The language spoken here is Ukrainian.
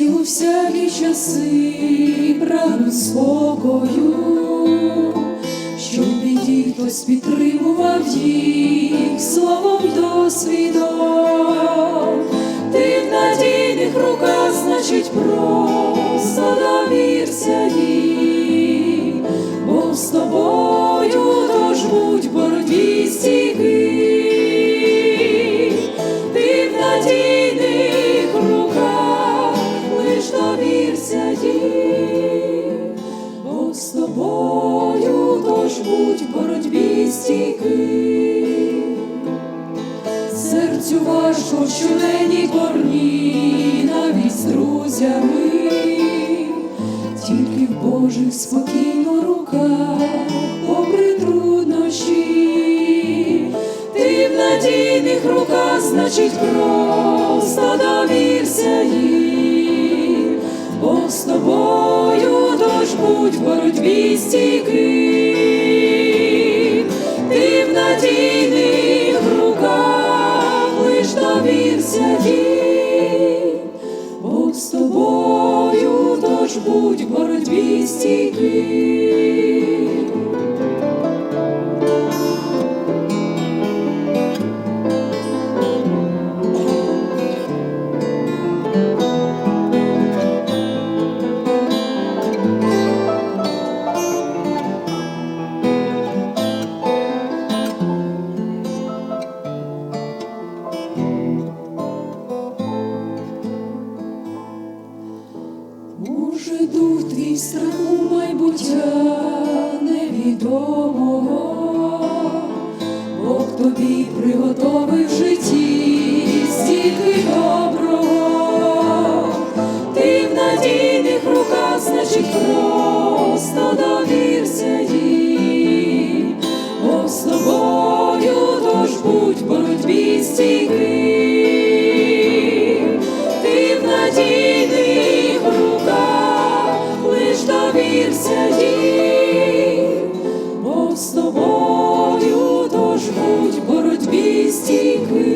Ніч у всякі часи прагнуть спокою, щоб біді хтось підтримував їх словом досвідом, ти в надійних руках значить про. З тобою тож будь в боротьбі стійкий. Серцю важко в щоденній борні, навіть з друзями, тільки в Божих спокійно руках, попри труднощі, ти в надійних руках, значить, просто довірся їй, бо з тобою тож будь в боротьбі стійкий. Ти в надійних руках лиш довірся їй, Бог з тобою, тож будь в боротьбі стійкий. Може, дух твій страху майбуття невідомого, Бог тобі приготовив в житті бо з тобою тож будь боротьбі стійкий.